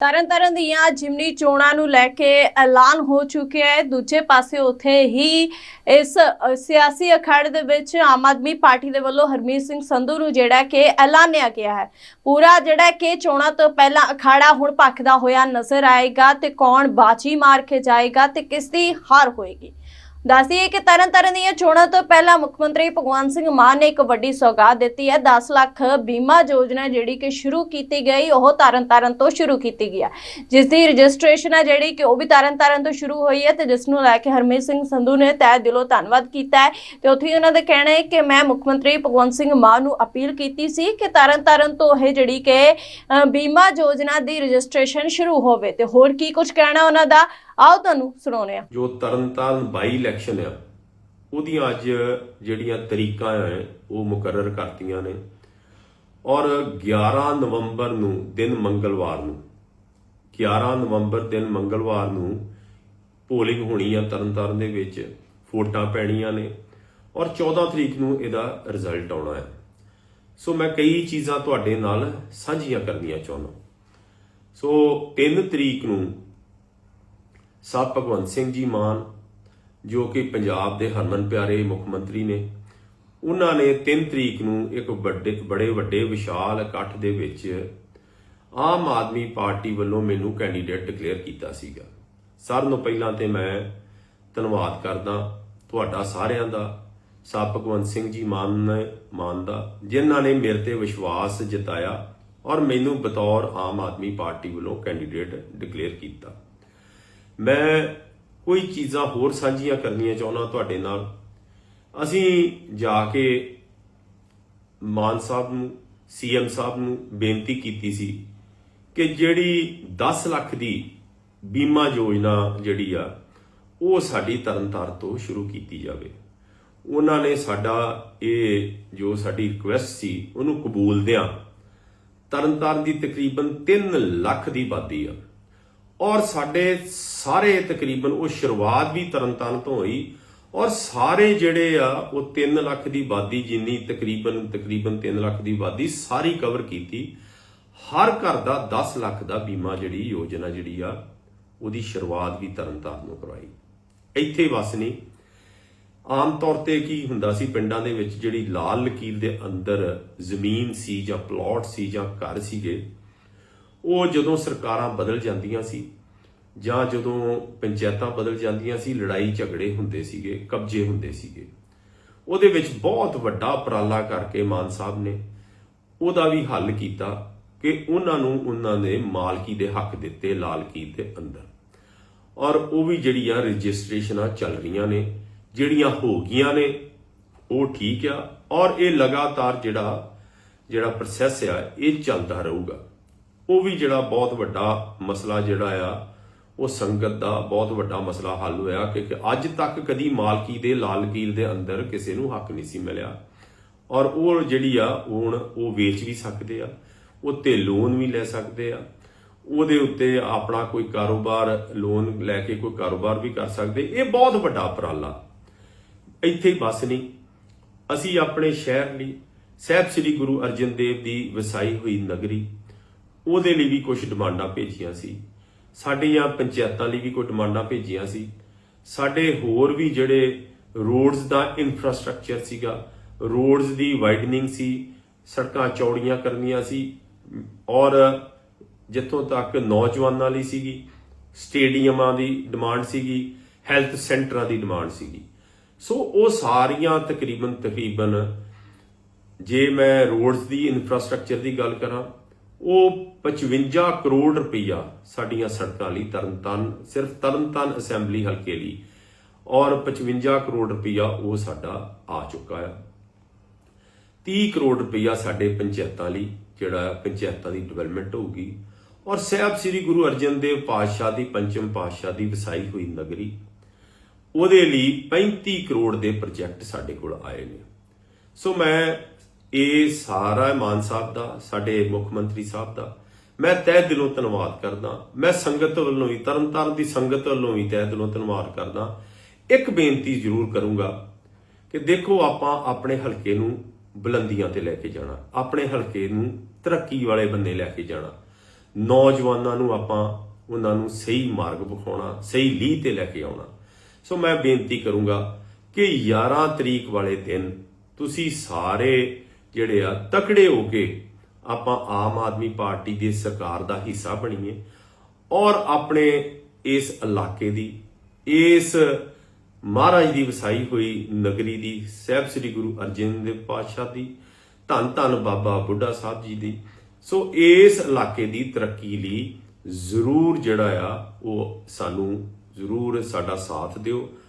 ਤਰਨਤਾਰਨ ਦੀਆਂ ਜਿਮਨੀ ਚੋਣਾਂ ਨੂੰ ਲੈ ਕੇ ਐਲਾਨ ਹੋ ਚੁੱਕਿਆ ਹੈ। ਦੂਜੇ ਪਾਸੇ ਉੱਥੇ ਹੀ ਇਸ ਸਿਆਸੀ ਅਖਾੜੇ ਦੇ ਵਿੱਚ ਆਮ ਆਦਮੀ ਪਾਰਟੀ ਦੇ ਵੱਲੋਂ ਹਰਮੀਤ ਸਿੰਘ ਸੰਧੂ ਨੂੰ ਜਿਹੜਾ ਕਿ ਐਲਾਨਿਆ ਗਿਆ ਹੈ। ਪੂਰਾ ਜਿਹੜਾ ਕਿ ਚੋਣਾਂ ਤੋਂ ਪਹਿਲਾਂ ਅਖਾੜਾ ਹੁਣ ਭਖਦਾ ਹੋਇਆ ਨਜ਼ਰ ਆਏਗਾ ਤੇ ਕੌਣ ਬਾਜੀ ਮਾਰ ਕੇ ਜਾਏਗਾ ਤੇ ਕਿਸ ਦੀ ਹਾਰ ਹੋਏਗੀ। ਦੱਸਦੀਏ ਕਿ ਤਰਨਤਾਰਨ ਦੀਆਂ ਚੋਣਾਂ ਤੋਂ ਪਹਿਲਾਂ ਮੁੱਖ ਮੰਤਰੀ ਭਗਵੰਤ ਸਿੰਘ ਮਾਨ ਨੇ ਇੱਕ ਵੱਡੀ ਸੌਗਾਤ ਦਿੱਤੀ ਹੈ। 10 ਲੱਖ ਬੀਮਾ ਯੋਜਨਾ ਜਿਹੜੀ ਕਿ ਸ਼ੁਰੂ ਕੀਤੀ ਗਈ, ਉਹ ਤਰਨਤਾਰਨ ਤੋਂ ਸ਼ੁਰੂ ਕੀਤੀ ਗਈ ਹੈ। ਜਿਸ ਦੀ ਰਜਿਸਟ੍ਰੇਸ਼ਨ ਹੈ ਜਿਹੜੀ ਕਿ ਉਹ ਵੀ ਤਰਨਤਾਰਨ ਤੋਂ ਸ਼ੁਰੂ ਹੋਈ ਹੈ ਤੇ ਜਿਸ ਨੂੰ ਲੈ ਕੇ ਹਰਮੀਤ ਸਿੰਘ ਸੰਧੂ ਨੇ ਤਹਿ ਦਿਲੋਂ ਧੰਨਵਾਦ ਕੀਤਾ ਹੈ। ਤੇ ਉੱਥੇ ਹੀ ਉਹਨਾਂ ਦਾ ਕਹਿਣਾ ਹੈ ਕਿ ਮੈਂ ਮੁੱਖ ਮੰਤਰੀ ਭਗਵੰਤ ਸਿੰਘ ਮਾਨ ਨੂੰ ਅਪੀਲ ਕੀਤੀ ਸੀ ਕਿ ਤਰਨਤਾਰਨ ਤੋਂ ਇਹ ਜਿਹੜੀ ਕਿ ਬੀਮਾ ਯੋਜਨਾ ਦੀ ਰਜਿਸਟ੍ਰੇਸ਼ਨ ਸ਼ੁਰੂ ਹੋਵੇ। ਤੇ ਹੋਰ ਕੀ ਕੁਝ ਕਹਿਣਾ ਉਹਨਾਂ ਦਾ? ਆਓ ਤੁਹਾਨੂੰ ਸੁਣਾਉਂਦੇ ਹਾਂ। ਜੋ ਤਰਨਤਾਰਨ ਬਾਈ ਇਲੈਕਸ਼ਨ ਆ, ਉਹਦੀਆਂ ਅੱਜ ਜਿਹੜੀਆਂ ਤਰੀਕਾਂ ਆ ਉਹ ਮੁਕਰਰ ਕਰਤੀਆਂ ਨੇ। ਔਰ 11 ਨਵੰਬਰ ਨੂੰ ਦਿਨ ਮੰਗਲਵਾਰ ਨੂੰ 11 ਨਵੰਬਰ ਦਿਨ ਮੰਗਲਵਾਰ ਨੂੰ ਪੋਲਿੰਗ ਹੋਣੀ ਆ ਤਰਨਤਾਰਨ ਦੇ ਵਿੱਚ, ਵੋਟਾਂ ਪੈਣੀਆਂ ਨੇ, ਔਰ 14 ਤਰੀਕ ਨੂੰ ਇਹਦਾ ਰਿਜ਼ਲਟ ਆਉਣਾ ਹੈ। ਸੋ ਮੈਂ ਕਈ ਚੀਜ਼ਾਂ ਤੁਹਾਡੇ ਨਾਲ ਸਾਂਝੀਆਂ ਕਰਨੀਆਂ ਚਾਹੁੰਦਾ। ਸੋ 3 ਤਰੀਕ ਨੂੰ ਸਾਹਿਬ ਭਗਵੰਤ ਸਿੰਘ ਜੀ ਮਾਨ, ਜੋ ਕਿ ਪੰਜਾਬ ਦੇ ਹਰਮਨ ਪਿਆਰੇ ਮੁੱਖ ਮੰਤਰੀ ਨੇ, ਉਹਨਾਂ ਨੇ 3 ਤਰੀਕ ਨੂੰ ਇੱਕ ਵੱਡੇ, ਬੜੇ ਵੱਡੇ ਵਿਸ਼ਾਲ ਇਕੱਠ ਦੇ ਵਿੱਚ ਆਮ ਆਦਮੀ ਪਾਰਟੀ ਵੱਲੋਂ ਮੈਨੂੰ ਕੈਂਡੀਡੇਟ ਡਿਕਲੇਅਰ ਕੀਤਾ ਸੀਗਾ। ਸਾਰਿਆਂ ਨੂੰ ਪਹਿਲਾਂ ਤੇ ਮੈਂ ਧੰਨਵਾਦ ਕਰਦਾ ਤੁਹਾਡਾ ਸਾਰਿਆਂ ਦਾ ਸਾਹਿਬ ਭਗਵੰਤ ਸਿੰਘ ਜੀ ਮਾਨ ਨੇ, ਮਾਨ ਦਾ, ਜਿਨ੍ਹਾਂ ਨੇ ਮੇਰੇ ਤੇ ਵਿਸ਼ਵਾਸ ਜਤਾਇਆ ਔਰ ਮੈਨੂੰ ਬਤੌਰ ਆਮ ਆਦਮੀ ਪਾਰਟੀ ਵੱਲੋਂ ਕੈਂਡੀਡੇਟ ਡਿਕਲੇਅਰ ਕੀਤਾ। ਮੈਂ ਕੋਈ ਚੀਜ਼ਾਂ ਹੋਰ ਸਾਂਝੀਆਂ ਕਰਨੀਆਂ ਚਾਹੁੰਦਾ ਤੁਹਾਡੇ ਨਾਲ। ਅਸੀਂ ਜਾ ਕੇ ਮਾਨ ਸਾਹਿਬ ਨੂੰ, ਸੀਐਮ ਸਾਹਿਬ ਨੂੰ ਬੇਨਤੀ ਕੀਤੀ ਸੀ ਕਿ ਜਿਹੜੀ 10 ਲੱਖ ਦੀ ਬੀਮਾ ਯੋਜਨਾ ਜਿਹੜੀ ਆ, ਉਹ ਸਾਡੀ ਤਰਨਤਾਰ ਤੋਂ ਸ਼ੁਰੂ ਕੀਤੀ ਜਾਵੇ। ਉਹਨਾਂ ਨੇ ਸਾਡਾ ਇਹ ਜੋ ਸਾਡੀ ਰਿਕੁਐਸਟ ਸੀ, ਉਹਨੂੰ ਕਬੂਲਦਿਆਂ ਤਰਨਤਾਰਨ ਦੀ ਤਕਰੀਬਨ 3 ਲੱਖ ਦੀ ਆਬਾਦੀ ਆ। ਔਰ ਸਾਡੇ ਸਾਰੇ ਤਕਰੀਬਨ ਉਹ ਸ਼ੁਰੂਆਤ ਵੀ ਤਰਨਤਾਰਨ ਤੋਂ ਹੋਈ ਔਰ ਸਾਰੇ ਜਿਹੜੇ ਆ, ਉਹ 3 ਲੱਖ ਦੀ ਆਬਾਦੀ, ਜਿੰਨੀ ਤਕਰੀਬਨ ਤਕਰੀਬਨ 3 ਲੱਖ ਦੀ ਆਬਾਦੀ, ਸਾਰੀ ਕਵਰ ਕੀਤੀ। ਹਰ ਘਰ ਦਾ 10 ਲੱਖ ਦਾ ਬੀਮਾ ਜਿਹੜੀ ਯੋਜਨਾ ਜਿਹੜੀ ਆ, ਉਹਦੀ ਸ਼ੁਰੂਆਤ ਵੀ ਤਰਨਤਾਰਨ ਨੂੰ ਕਰਵਾਈ। ਇੱਥੇ ਬਸ ਨਹੀਂ। ਆਮ ਤੌਰ ਤੇ ਕੀ ਹੁੰਦਾ ਸੀ, ਪਿੰਡਾਂ ਦੇ ਵਿੱਚ ਜਿਹੜੀ ਲਾਲ ਲਕੀਰ ਦੇ ਅੰਦਰ ਜ਼ਮੀਨ ਸੀ ਜਾਂ ਪਲਾਟ ਸੀ ਜਾਂ ਘਰ ਸੀਗੇ ਉਹ ਜਦੋਂ ਸਰਕਾਰਾਂ ਬਦਲ ਜਾਂਦੀਆਂ ਸੀ, ਜਾਂ ਜਦੋਂ ਪੰਚਾਇਤਾਂ ਬਦਲ ਜਾਂਦੀਆਂ ਸੀ, ਲੜਾਈ ਝਗੜੇ ਹੁੰਦੇ ਸੀਗੇ, ਕਬਜ਼ੇ ਹੁੰਦੇ ਸੀਗੇ, ਉਹਦੇ ਵਿੱਚ ਬਹੁਤ ਵੱਡਾ ਉਪਰਾਲਾ ਕਰਕੇ ਮਾਨ ਸਾਹਿਬ ਨੇ ਉਹਦਾ ਵੀ ਹੱਲ ਕੀਤਾ ਕਿ ਉਹਨਾਂ ਨੂੰ ਉਹਨਾਂ ਨੇ ਮਾਲਕੀ ਦੇ ਹੱਕ ਦਿੱਤੇ ਲਾਲ ਕੀਰ ਦੇ ਅੰਦਰ। ਔਰ ਉਹ ਵੀ ਜਿਹੜੀਆਂ ਰਜਿਸਟ੍ਰੇਸ਼ਨਾਂ ਚੱਲ ਰਹੀਆਂ ਨੇ, ਜਿਹੜੀਆਂ ਹੋ ਗਈਆਂ ਨੇ, ਉਹ ਠੀਕ ਆ, ਔਰ ਇਹ ਲਗਾਤਾਰ ਜਿਹੜਾ ਜਿਹੜਾ ਪ੍ਰੋਸੈਸ ਆ, ਇਹ ਚੱਲਦਾ ਰਹੂਗਾ। ਉਹ ਵੀ ਜਿਹੜਾ ਬਹੁਤ ਵੱਡਾ ਮਸਲਾ ਜਿਹੜਾ ਆ, ਉਹ ਸੰਗਤ ਦਾ ਬਹੁਤ ਵੱਡਾ ਮਸਲਾ ਹੱਲ ਹੋਇਆ ਕਿਉਂਕਿ ਅੱਜ ਤੱਕ ਕਦੀ ਮਾਲਕੀ ਦੇ ਲਾਲ ਕੀਲ ਦੇ ਅੰਦਰ ਕਿਸੇ ਨੂੰ ਹੱਕ ਨਹੀਂ ਸੀ ਮਿਲਿਆ। ਔਰ ਉਹ ਜਿਹੜੀ ਆ, ਹੁਣ ਉਹ ਵੇਚ ਵੀ ਸਕਦੇ ਆ, ਉਹ 'ਤੇ ਲੋਨ ਵੀ ਲੈ ਸਕਦੇ ਆ, ਉਹਦੇ ਉੱਤੇ ਆਪਣਾ ਕੋਈ ਕਾਰੋਬਾਰ ਲੋਨ ਲੈ ਕੇ ਕੋਈ ਕਾਰੋਬਾਰ ਵੀ ਕਰ ਸਕਦੇ। ਇਹ ਬਹੁਤ ਵੱਡਾ ਉਪਰਾਲਾ। ਇੱਥੇ ਹੀ ਬਸ ਨਹੀਂ। ਅਸੀਂ ਆਪਣੇ ਸ਼ਹਿਰ ਲਈ ਸਹਿਬ ਸ੍ਰੀ ਗੁਰੂ ਅਰਜਨ ਦੇਵ ਦੀ ਵਸਾਈ ਹੋਈ ਨਗਰੀ। ਉਹਦੇ ਲਈ ਵੀ ਕੁਝ ਡਿਮਾਂਡਾਂ ਭੇਜੀਆਂ ਸੀ। ਸਾਡੀਆਂ ਪੰਚਾਇਤਾਂ ਲਈ ਵੀ ਕੋਈ ਡਿਮਾਂਡਾਂ ਭੇਜੀਆਂ ਸੀ। ਸਾਡੇ ਹੋਰ ਵੀ ਜਿਹੜੇ ਰੋਡਸ ਦਾ ਇਨਫਰਾਸਟ੍ਰਕਚਰ ਸੀਗਾ, ਰੋਡਸ ਦੀ ਵਾਈਡਨਿੰਗ ਸੀ, ਸੜਕਾਂ ਚੌੜੀਆਂ ਕਰਨੀਆਂ ਸੀ, ਔਰ ਜਿੱਥੋਂ ਤੱਕ ਨੌਜਵਾਨਾਂ ਲਈ ਸੀਗੀ, ਸਟੇਡੀਅਮਾਂ ਦੀ ਡਿਮਾਂਡ ਸੀਗੀ ਹੈਲਥ ਸੈਂਟਰਾਂ ਦੀ ਡਿਮਾਂਡ ਸੀਗੀ। ਸੋ ਉਹ ਸਾਰੀਆਂ ਤਕਰੀਬਨ ਤਕਰੀਬਨ ਜੇ ਮੈਂ ਰੋਡਸ ਦੀ ਇਨਫਰਾਸਟ੍ਰਕਚਰ ਦੀ ਗੱਲ ਕਰਾਂ ਉਹ 55 ਕਰੋੜ ਰੁਪਈਆ ਸਾਡੀਆਂ ਸੜਕਾਂ ਲਈ ਤਰਨਤਾਰਨ, ਸਿਰਫ ਤਰਨਤਾਰਨ ਅਸੈਂਬਲੀ ਹਲਕੇ ਲਈ। ਔਰ 55 ਕਰੋੜ ਰੁਪਈਆ ਉਹ ਸਾਡਾ ਆ ਚੁੱਕਾ ਆ। 30 ਕਰੋੜ ਰੁਪਈਆ ਸਾਡੇ ਪੰਚਾਇਤਾਂ ਲਈ, ਜਿਹੜਾ ਪੰਚਾਇਤਾਂ ਦੀ ਡਿਵੈਲਪਮੈਂਟ ਹੋਊਗੀ। ਔਰ ਸਹਿਬ ਸ੍ਰੀ ਗੁਰੂ ਅਰਜਨ ਦੇਵ ਪਾਤਸ਼ਾਹ ਦੀ ਪੰਚਮ ਪਾਤਸ਼ਾਹ ਦੀ ਵਸਾਈ ਹੋਈ ਨਗਰੀ, ਉਹਦੇ ਲਈ 35 ਕਰੋੜ ਦੇ ਪ੍ਰੋਜੈਕਟ ਸਾਡੇ ਕੋਲ ਆਏ ਨੇ। ਸੋ ਮੈਂ ਇਹ ਸਾਰਾ ਮਾਨ ਸਾਹਿਬ ਦਾ, ਸਾਡੇ ਮੁੱਖ ਮੰਤਰੀ ਸਾਹਿਬ ਦਾ। ਮੈਂ ਤਹਿ ਦਿਲੋਂ ਧੰਨਵਾਦ ਕਰਦਾ। ਮੈਂ ਸੰਗਤ ਵੱਲੋਂ ਵੀ, ਤਰਨਤਾਰਨ ਦੀ ਸੰਗਤ ਵੱਲੋਂ ਵੀ ਤਹਿ ਦਿਲੋਂ ਧੰਨਵਾਦ ਕਰਦਾ। ਇੱਕ ਬੇਨਤੀ ਜ਼ਰੂਰ ਕਰੂੰਗਾ ਕਿ ਦੇਖੋ ਆਪਾਂ ਆਪਣੇ ਹਲਕੇ ਨੂੰ ਬੁਲੰਦੀਆਂ ਤੇ ਲੈ ਕੇ ਜਾਣਾ। ਆਪਣੇ ਹਲਕੇ ਨੂੰ ਤਰੱਕੀ ਵਾਲੇ ਬੰਨੇ ਲੈ ਕੇ ਜਾਣਾ। ਨੌਜਵਾਨਾਂ ਨੂੰ ਆਪਾਂ ਉਹਨਾਂ ਨੂੰ ਸਹੀ ਮਾਰਗ ਵਿਖਾਉਣਾ, ਸਹੀ ਲੀਹ ਤੇ ਲੈ ਕੇ ਆਉਣਾ। ਸੋ ਮੈਂ ਬੇਨਤੀ ਕਰੂੰਗਾ ਕਿ 11 ਤਰੀਕ ਵਾਲੇ ਦਿਨ ਤੁਸੀਂ ਸਾਰੇ ਜਿਹੜੇ ਆ ਤਕੜੇ ਹੋ ਕੇ ਆਪਾਂ ਆਮ ਆਦਮੀ ਪਾਰਟੀ ਦੀ ਸਰਕਾਰ ਦਾ ਹਿੱਸਾ ਬਣੀਏ ਔਰ ਆਪਣੇ ਇਸ ਇਲਾਕੇ ਦੀ, ਇਸ ਮਹਾਰਾਜ ਦੀ ਵਸਾਈ ਹੋਈ ਨਗਰੀ ਦੀ, ਸਹਿਬ ਸ੍ਰੀ ਗੁਰੂ ਅਰਜਨ ਦੇਵ ਪਾਤਸ਼ਾਹ ਦੀ, ਧੰਨ ਧੰਨ ਬਾਬਾ ਬੁੱਢਾ ਸਾਹਿਬ ਜੀ ਦੀ, ਸੋ ਇਸ ਇਲਾਕੇ ਦੀ ਤਰੱਕੀ ਲਈ ਜ਼ਰੂਰ ਜਿਹੜਾ ਆ ਉਹ ਸਾਨੂੰ ਜ਼ਰੂਰ ਸਾਡਾ ਸਾਥ ਦਿਓ।